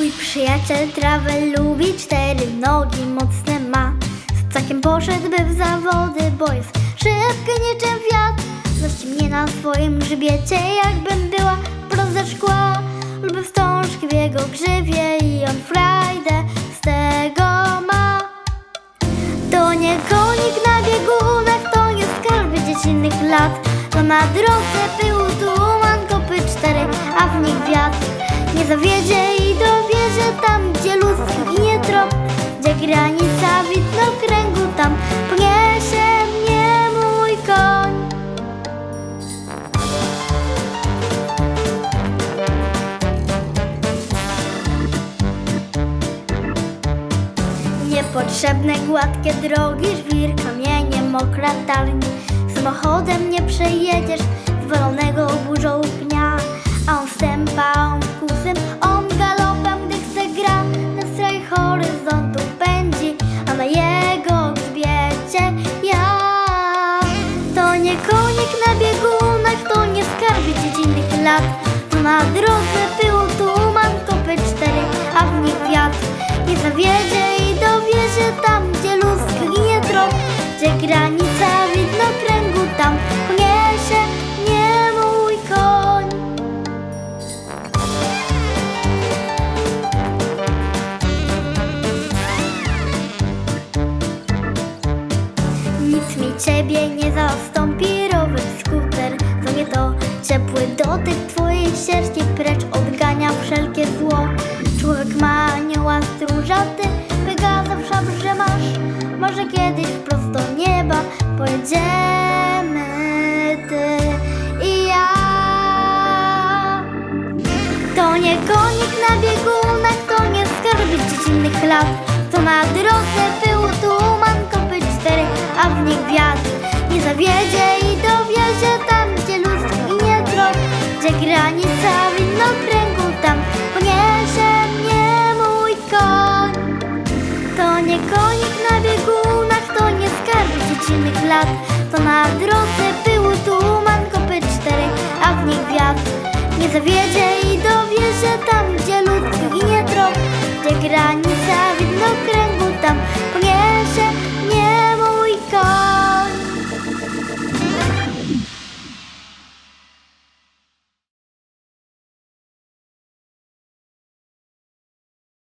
że trawę lubi, cztery nogi mocne ma. Z ptakiem poszedłby w zawody, bo jest szybki niczym wiatr. Zaści mnie na swoim grzbiecie, jakbym była wprost ze szkła. Lubię wstążki w jego grzywie i on frajdę z tego ma. To nie konik na biegunach, to nie skarby dziecinnych lat. To na drodze był tuman, kopy cztery, a w nich wiatr. Nie zawiedzie granica widno kręgu, tam pnie się mnie mój koń. Niepotrzebne gładkie drogi, żwir, kamienie, mokra tarni. Samochodem nie przejedziesz zwalonego Nie zawiedzie i dowiezie tam, gdzie ludzki ginie trop. Gdzie granica widno kręgu, tam pnie się nie mój koń. Nic mi ciebie nie zastąpi, rower, skuter To nie to ciepły dotyk twojej sierści Precz ty Pegaza w szabrze masz Może kiedyś wprost do nieba Pojedziemy ty i ja to nie konik na biegunach, to nie skarby dziecinnych lat. To na drodze był tuman, kopy cztery, a w nich wiatr. Nie zawiedzie i dowiezie tam, gdzie ludzki ginie trop. Gdzie granica konik na biegunach, to nie skarby dziecinnych lat. To na drodze był tuman, kopy cztery, a w nich wiatr. Nie zawiedzie i dowiezie tam, gdzie ludzki ginie trop. Gdzie granica